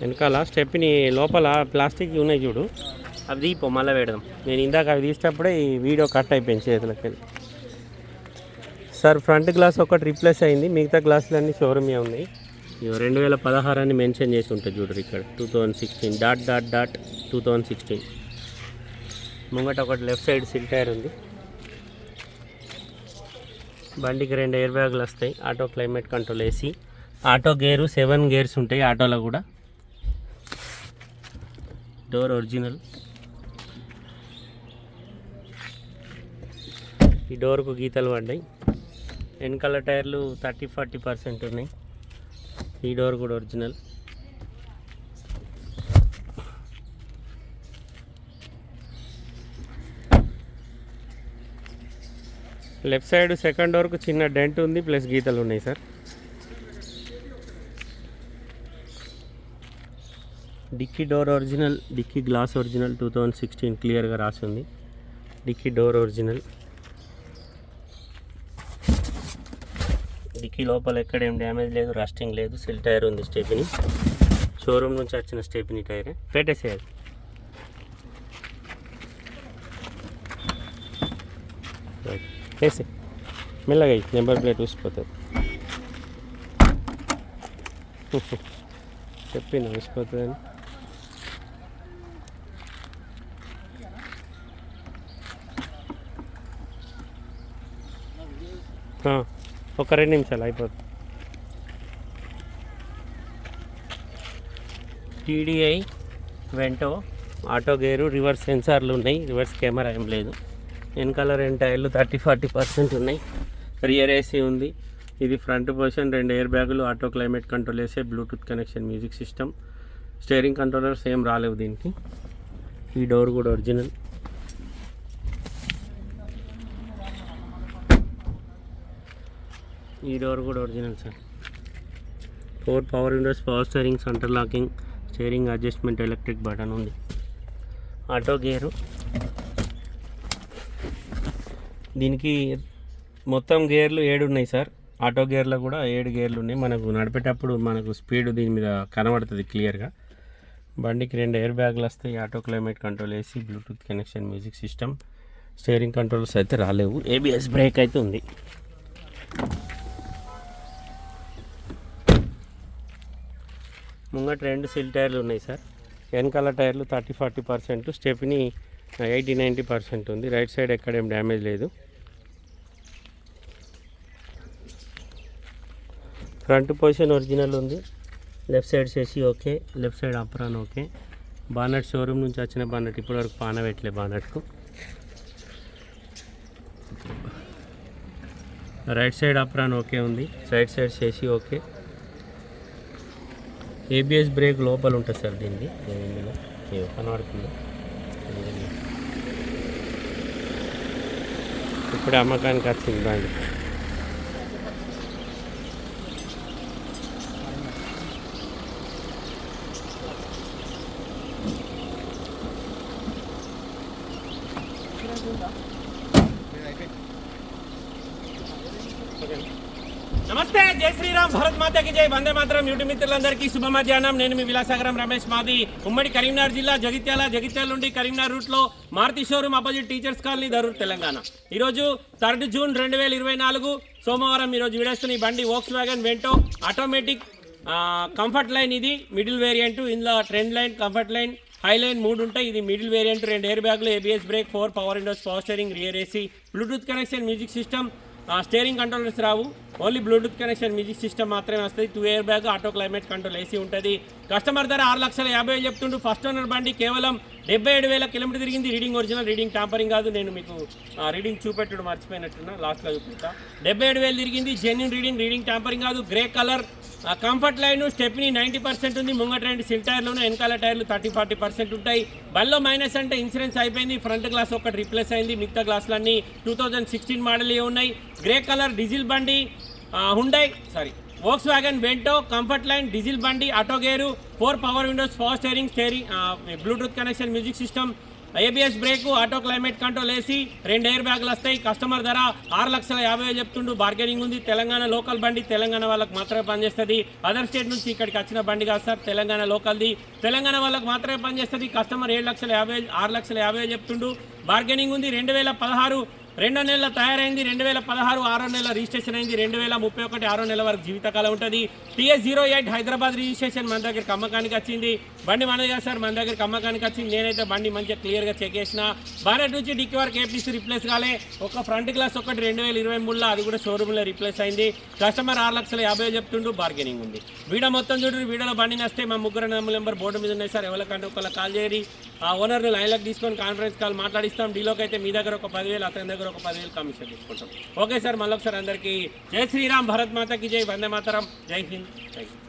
వెనకాల స్టెప్ని లోపల ప్లాస్టిక్ ఉన్నాయి చూడు. అవి దీపో మళ్ళీ పెడదాం. నేను ఇందాక అవి తీసేటప్పుడే ఈ వీడియో కట్ అయిపోయింది చేతులకి. సార్ ఫ్రంట్ గ్లాస్ ఒకటి రీప్లేస్ అయింది. మిగతా గ్లాసులన్నీ షోరూమే ఉన్నాయి. ఇవి రెండు వేల పదహారాన్ని మెన్షన్ చేసి ఉంటుంది చూడరు ఇక్కడ. Two thousand sixteen. Dot dot dot two thousand sixteen. ముంగట ఒకటి లెఫ్ట్ సైడ్ సిల్ టైర్ ఉంది. బండికి రెండు ఎయిర్ బ్యాగులు వస్తాయి. Auto climate control AC. Auto gear seven gears ఉంటాయి ఆటోలో కూడా. డోర్ ఒరిజినల్ ఈ డోర్కు గీతలు పడ్డాయి. వెనకాల టైర్లు థర్టీ ఫార్టీ పర్సెంట్ ఉన్నాయి. ఈ డోర్ కూడా ఒరిజినల్ లెఫ్ట్ సైడ్ సెకండ్ డోర్కు చిన్న డెంట్ ఉంది ప్లస్ గీతలు ఉన్నాయి sir dickey door original dickey glass original two thousand sixteen క్లియర్గా రాసింది. Dicky door original. డిక్కీ లోపల ఎక్కడేం డ్యామేజ్ లేదు రస్టింగ్ లేదు సిల్ టైర్ ఉంది స్టెపిని షోరూమ్ నుంచి వచ్చిన స్టెపిని టైరే. పెట్టేసేయాలి. వేసే మెల్లగా నెంబర్ ప్లేట్ ఊసిపోతుంది చెప్పిన ఊసిపోతుందని ఒక రెండు నిమిషాలు అయిపోతుంది TDI Vento auto gear reverse సెన్సార్లు ఉన్నాయి. రివర్స్ కెమెరా ఏం లేదు. వెనకాల రెండు టైర్లు థర్టీ ఫార్టీ పర్సెంట్ ఉన్నాయి. రియర్ ఏసీ ఉంది. ఇది ఫ్రంట్ పొజిషన్ రెండు ఎయిర్ బ్యాగులు ఆటో క్లైమేట్ కంట్రోల్ వేసే bluetooth connection music system. Steering controllers ఏం రాలేవు దీనికి. ఈ డోర్ కూడా ఒరిజినల్. ఈ డోర్ కూడా original sir four power windows power steering centre locking steering adjustment electric button ఉంది. ఆటో గేరు దీనికి మొత్తం గేర్లు ఏడు ఉన్నాయి సార్ ఆటో గేర్లో కూడా ఏడు గేర్లు ఉన్నాయి. మనకు నడిపేటప్పుడు మనకు స్పీడ్ దీని మీద కనబడుతుంది క్లియర్గా బండికి రెండు ఎయిర్ బ్యాగులు వస్తాయి. Auto climate control AC bluetooth connection music system steering controls అయితే రాలేవు. ఏబిఎస్ బ్రేక్ అయితే ఉంది. ముంగట రెండు సిల్ టైర్లు ఉన్నాయి సార్. వెనకాల టైర్లు thirty forty percent stepney eighty ninety percent ఉంది. రైట్ సైడ్ ఎక్కడేం డ్యామేజ్ లేదు. ఫ్రంట్ పొజిషన్ ఒరిజినల్ ఉంది. లెఫ్ట్ సైడ్ చేసి okay left side apron okay. Bonnet showroom నుంచి వచ్చిన బానట్ ఇప్పటివరకు పాన పెట్టలే బానట్కు. రైట్ సైడ్ అప్రాన్ ఓకే ఉంది. రైట్ సైడ్ చేసి ఓకే. ఏబిఎస్ బ్రేక్ లోపల ఉంటుంది సార్ దీన్ని ఇందులో. కనబడుతుంది ఇప్పుడు అమ్మకానికి వచ్చింది బండి. నమస్తే జై శ్రీరామ్ భరత్ మాతకి జై. వందే మాత్రం యూటి మిత్రులందరికీ శుభ మధ్యాహ్నం నేను మీ విలాసాగరం రమేష్ మాది. ఉమ్మడి కరీంనగర్ జిల్లా జగిత్యాల జగిత్యాల నుండి కరీంనగర్ రూట్లో Maruti showroom opposite teachers colony Darur Telangana. ఈరోజు థర్డ్ జూన్ రెండు వేల ఇరవై నాలుగు సోమవారం ఈరోజు విడేస్తున్న ఈ బండి Volkswagen Vento automatic comfort line ఇది. మిడిల్ వేరియంట్ ఇందులో trend line comfort line high line మూడు ఉంటాయి. ఇది మిడిల్ వేరియంట్ రెండు ఎయిర్ బ్యాగ్లు ABS brake four power windows power steering rear AC bluetooth connection music system steering controllers రావు. Only bluetooth connection music system మాత్రమే వస్తుంది. Two air bag auto climate control AC ఉంటుంది. Customer ధర ఆరు లక్షల యాభై వేలు చెప్తుండు. ఫస్ట్ ఓనర్ బండి కేవలం డెబ్బై ఏడు వేల కిలోమీటర్ తిరిగింది. రీడింగ్ ఒరిజినల్ రీడింగ్ టాంపరింగ్ కాదు. నేను మీకు రీడింగ్ చూపెట్టడం మర్చిపోయినట్టున్నా. లాస్ట్లో చూపిస్తా. డెబ్బై ఏడు వేలు తిరిగింది. జెన్యున్ రీడింగ్ రీడింగ్ టాంపరింగ్ కాదు. Grey colour comfort line stepney ninety percent ఉంది. ముంగట రెండు సిల్ టైర్లు వెనకాల టైర్లు థర్టీ ఫార్టీ పర్సెంట్ ఉంటాయి. బల్లో మైనస్ అంటే ఇన్సూరెన్స్ అయిపోయింది. ఫ్రంట్ గ్లాస్ ఒకటి రీప్లేస్ అయింది. మిగతా గ్లాసులన్నీ టూ థౌజండ్ సిక్స్టీన్ మోడల్ ఉన్నాయి. గ్రే కలర్ డీజిల్ బండి Hyundai sorry Volkswagen Vento comfort line diesel బండి auto gear four power windows power steering steering bluetooth connection music system ABS brake auto climate control వేసి రెండు air బ్యాగులు వస్తాయి. Customer ధర ఆరు లక్షల యాభై వేలు చెప్తుండు. బార్గెనింగ్ ఉంది. తెలంగాణ లోకల్ బండి తెలంగాణ వాళ్ళకి మాత్రమే పనిచేస్తుంది. అదర్ స్టేట్ నుంచి ఇక్కడికి వచ్చిన బండి కాదు సార్ తెలంగాణ లోకల్ది తెలంగాణ వాళ్ళకి మాత్రమే పనిచేస్తుంది. కస్టమర్ ఏడు లక్షల యాభై ఆరు లక్షల యాభై వేలు చెప్తుండు. బార్గెనింగ్ ఉంది. రెండు వేల పదహారు రెండో నెలల తయారైంది రెండు వేల పదహారు ఆరో నెల రిజిస్ట్రేషన్ అయింది రెండు వేల ముప్పై ఒకటి ఆరో నెల వరకు జీవితకాలం ఉంటుంది. TS zero eight Hyderabad registration మన దగ్గరికి అమ్మకానికి వచ్చింది. బండి మనది సార్ మన దగ్గరికి అమ్మకానికి వచ్చింది. నేనైతే బండి మంచిగా క్లియర్గా చెక్ చేసిన. బారెట్ నుంచి డిక్కి వరకు ఏపీసీ రిప్లేస్ కాలే. ఒక ఫ్రంట్ గ్లాస్ ఒకటి రెండు వేల ఇరవై మూడులో అది కూడా షోరూమ్లో రిప్లేస్ అయింది. కస్టమర్ ఆరు లక్షల యాభై వేలు చెప్తుండు బార్గెనింగ్ ఉంది. వీడియో మొత్తం చూడండి వీడియోలో బండి నస్తే మా ముగ్గురు నెంబర్ బోర్డు మీద ఉన్నాయి సార్. ఎవరికంటే ఒకళ్ళ కాల్ చేయరి ఆ ఓనర్ని లైన్లకు తీసుకొని కాన్ఫరెన్స్ కాల్ మాట్లాడిస్తాం. డీలోకి అయితే మీ దగ్గర ఒక పదివేలు అతని దగ్గర ఒక పదివేలు కమిషన్ తీసుకుంటాం ఓకే సార్ మళ్ళీ ఒకసారి అందరికీ జై శ్రీరామ్ భరత్ మాతకి జై వందే మాతరం జై హింద్ జై హింద్